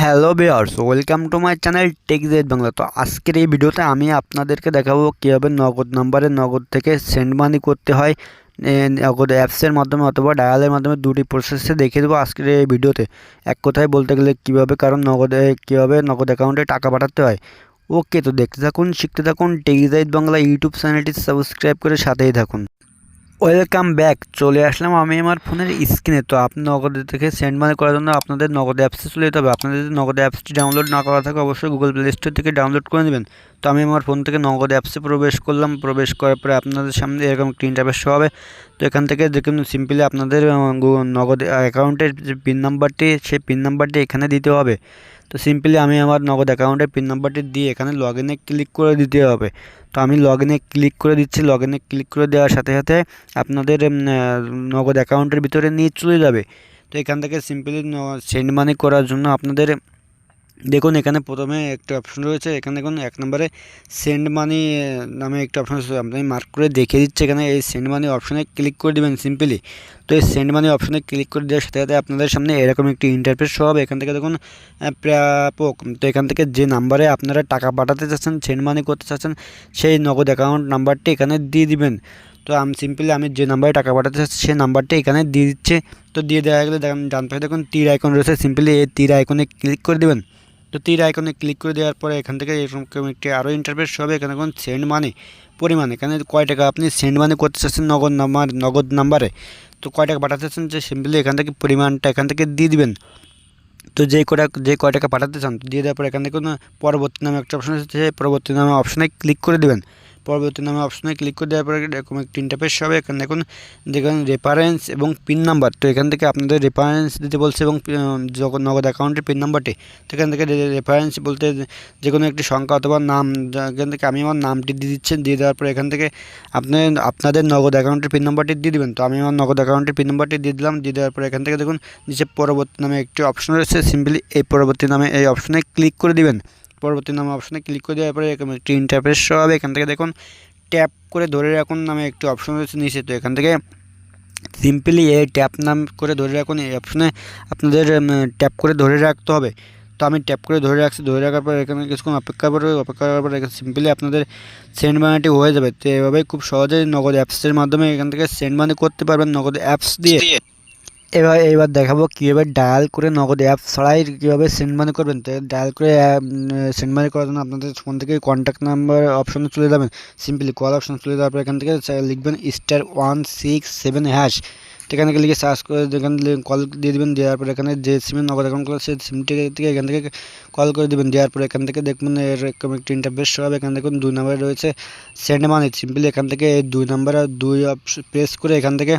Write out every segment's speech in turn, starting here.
Hello viewers welcome to my channel Tech Z Bangla. তো আজকের এই ভিডিওতে আমি আপনাদেরকে দেখাবো কীভাবে নগদ নাম্বারে নগদ থেকে সেন্ড মানি করতে হয় নগদ অ্যাপসের মাধ্যমে অথবা ডায়ালের মাধ্যমে দুটি প্রসেসে দেখিয়ে দেবো আজকের এই ভিডিওতে। এক কথায় বলতে গেলে কীভাবে কারণ নগদে, কীভাবে নগদ অ্যাকাউন্টে টাকা পাঠাতে হয়। ওকে, তো দেখতে থাকুন, শিখতে থাকুন টেকজাইট বাংলা ইউটিউব চ্যানেলটি সাবস্ক্রাইব করে সাথেই থাকুন। Welcome back. চলে আসলাম আমি আমার ফোনের স্ক্রিনে। তো আপনি নগদ থেকে সেন্ড মানি করার জন্য আপনাদের নগদ অ্যাপসে চলে যেতে হবে। আপনাদের যদি নগদ অ্যাপসটি ডাউনলোড না করা থাকে, অবশ্যই গুগল প্লে স্টোর থেকে ডাউনলোড করে নেবেন। তো আমি আমার ফোন থেকে নগদ অ্যাপসে প্রবেশ করলাম। প্রবেশ করার পরে আপনাদের সামনে এরকম একটি শো হবে। তো এখান থেকে দেখুন সিম্পলি আপনাদের নগদ অ্যাকাউন্টের যে পিন নাম্বারটি সেই পিন নাম্বারটি এখানে দিতে হবে। তো সিম্পলি আমি আমার নগদ অ্যাকাউন্টের পিন নাম্বারটি দিয়ে এখানে লগ ক্লিক করে দিতে হবে। তো আমি লগ ইনে ক্লিক করে দিচ্ছি। লগ ক্লিক করে দেওয়ার সাথে সাথে আপনাদের নগদ অ্যাকাউন্টের ভিতরে নিয়ে চলে যাবে। তো এখান থেকে সিম্পলি সেন্ড মানি করার জন্য আপনাদের দেখুন, এখানে প্রথমে একটা অপশন রয়েছে। এখানে দেখুন, এক নম্বরে সেন্ড মানি নামে একটা অপশন আপনি মার্ক করে দেখিয়ে দিচ্ছে এখানে। এই সেন্ড মানি অপশনে ক্লিক করে দেবেন সিম্পলি তো এই সেন্ড মানি অপশনে ক্লিক করে দেওয়ার সাথে সাথে আপনাদের সামনে এরকম একটি ইন্টারফেস হবে। এখান থেকে দেখুন প্রাপক। তো এখান থেকে যে নাম্বারে আপনারা টাকা পাঠাতে চাচ্ছেন সেন্ড মানি করতে চাচ্ছেন, সেই নগদ অ্যাকাউন্ট নাম্বারটি এখানে দিয়ে দিবেন। তো আমি সিম্পলি আমি যে নাম্বারে টাকা পাঠাতে চাচ্ছি, সেই নাম্বারটি এখানে দিয়ে দিচ্ছে। তো দিয়ে দেওয়া গেলে দেখুন, ডান পাশে দেখুন, তীর আইকন রয়েছে। সিম্পলি এই তীর আইকনে ক্লিক করে দেবেন। তো তীর আইকনে ক্লিক করে দেওয়ার পরে এখান থেকে এরকম একটি আরও ইন্টারফেস হবে, এখানে কোন সেন্ড মানি পরিমাণ। এখানে কয় টাকা আপনি সেন্ড মানি করতে চাচ্ছেন নগদ নাম্বার নগদ নাম্বারে তো কয় টাকা পাঠাতে চাচ্ছেন? যে সিম্পলি এখান থেকে পরিমাণটা এখান থেকে দিয়ে দিবেন। তো যে কটা যে কয় টাকা পাঠাতে চান, দিয়ে দেওয়ার পর এখান থেকে কোনো পরবর্তী নামে একটা অপশান আছে, সেই পরবর্তী নামে অপশানে ক্লিক করে দেবেন। পরবর্তী নামে অপশনে ক্লিক করে দেওয়ার পরে এরকম একটি ইন্টারফেস হবে। এখানে দেখুন দেখুন রেফারেন্স এবং পিন নাম্বার তো এখান থেকে আপনাদের রেফারেন্স দিতে বলছে এবং যখন নগদ অ্যাকাউন্টের পিন নাম্বারটি এখান থেকে রেফারেন্স বলতে যে কোনো একটি সংখ্যা অথবা নাম এখান থেকে আমি আমার নামটি দিয়ে দিচ্ছেন দিয়ে দেওয়ার পরে এখান থেকে আপনি, আপনাদের নগদ অ্যাকাউন্টের পিন নাম্বারটি দিয়ে দিবেন। তো আমি আমার নগদ অ্যাকাউন্টের পিন নাম্বারটি দিয়ে দিলাম, দিয়ে দেওয়ার পরে এখান থেকে দেখুন, নিচে পরবর্তী নামে একটি অপশন রয়েছে। সিম্পলি এই পরবর্তী নামে এই অপশনে ক্লিক করে দিবেন। পরবর্তী নামে অপশনে ক্লিক করে দেওয়ার পরে এরকম একটি ইন্টারফেস হবে। এখান থেকে দেখুন ট্যাপ করে ধরে রাখুন নামে একটি অপশন রয়েছে নিচে। তো এখান থেকে সিম্পলি এই ট্যাপ নাম করে ধরে রাখুন, এই অপশনে আপনাদের ট্যাপ করে ধরে রাখতে হবে। তো আমি ট্যাপ করে ধরে রাখছি, ধরে রাখার পর এখানে কিছুক্ষণ অপেক্ষা করে অপেক্ষা করার পর সিম্পলি আপনাদের সেন্ড মানিটি হয়ে যাবে। তো এভাবেই খুব সহজেই নগদ অ্যাপসের মাধ্যমে এখান থেকে সেন্ড মানি করতে পারবেন নগদ অ্যাপস দিয়ে। এবার এবার দেখাবো কীভাবে ডায়াল করে নগদ অ্যাপ ছাড়াই কীভাবে সেন্ড মানি করবেন। তো ডায়াল করে সেন্ড মানি করার জন্য আপনাদের ফোন থেকে কন্ট্যাক্ট নাম্বার অপশনে চলে যাবেন সিম্পলি কল অপশন চলে যাওয়ার পর এখান থেকে লিখবেন star one six seven hash এখান থেকে লিখে সার্চ করে এখানে কল দিয়ে দেবেন। দেওয়ার পর এখানে যে সিমের নগদ অ্যাকাউন্ট করে সেই সিমটি থেকে এখান থেকে কল করে দেবেন। দেওয়ার পর এখান থেকে দেখবেন এরকম একটি ইন্টারফেস হবে। এখানে দেখুন দুই নম্বরে রয়েছে সেন্ড মানি সিম্পলি এখান থেকে দুই নাম্বার আর দুই প্রেস করে এখান থেকে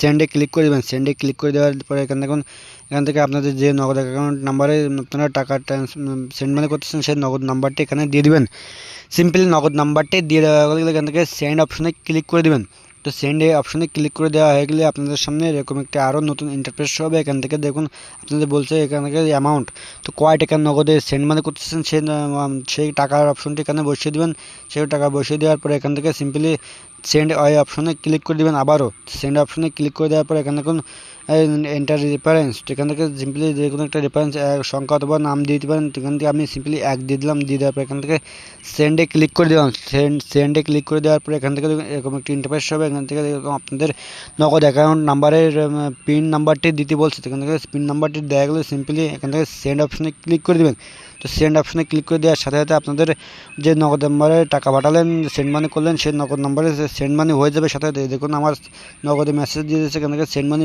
সেন্ডে ক্লিক করে দেবেন। সেন্ডে ক্লিক করে দেওয়ার পরে এখানে দেখুন, এখান থেকে আপনাদের যে নগদ অ্যাকাউন্ট নাম্বারে আপনারা টাকা সেন্ড মানে করতেছেন, সেই নগদ নাম্বারটি এখানে দিয়ে দিবেন। সিম্পলি নগদ নাম্বারটি দিয়ে দেওয়া গেলে এখান থেকে সেন্ড অপশনে ক্লিক করে দেবেন। তো সেন্ড অপশনে ক্লিক করে দেওয়া হয়ে গেলে আপনাদের সামনে এরকম একটা আরও নতুন ইন্টারফেস হবে। এখান থেকে দেখুন, আপনাদের বলছে এখান থেকে অ্যামাউন্ট তো কয় টাকা নগদে সেন্ড মানে করতেছেন, সেই সেই টাকার অপশনটি এখানে বসিয়ে দেবেন। সেই টাকা বসিয়ে দেওয়ার পরে এখান থেকে সিম্পলি সেন্ড ওই অপশনে ক্লিক করে দেবেন আবারও। সেন্ড অপশনে ক্লিক করে দেওয়ার পরে এখানে দেখুন এন্টার রেফারেন্স এখান থেকে সিম্পলি যে কোনো একটা রেফারেন্স সংখ্যা অথবা নাম দিয়ে দিতে পারেন। এখান থেকে আমি সিম্পলি এক দিয়ে দিলাম, দিয়ে দেওয়ার পর এখান থেকে সেন্ডে ক্লিক করে দিলাম। সেন্ড সেন্ডে ক্লিক করে দেওয়ার পরে এখান থেকে এরকম একটি ইন্টারফেস হবে। এখান থেকে আপনাদের নগদ অ্যাকাউন্ট নাম্বারের পিন নাম্বারটি দিতে বলছে। এখান থেকে পিন নাম্বারটি দেওয়া গেলে সিম্পলি এখান থেকে সেন্ড অপশনে ক্লিক করে দেবেন। তো সেন্ড অপশানে ক্লিক করে দেওয়ার সাথে সাথে আপনাদের যে নগদ নম্বরে টাকা পাঠালেন সেন্ড মানি করলেন, সেই নগদ নম্বরে সেন্ড মানি হয়ে যাবে সাথে সাথে। দেখুন, আমার নগদে মেসেজ দিয়ে দিয়েছে থেকে সেন্ড মানি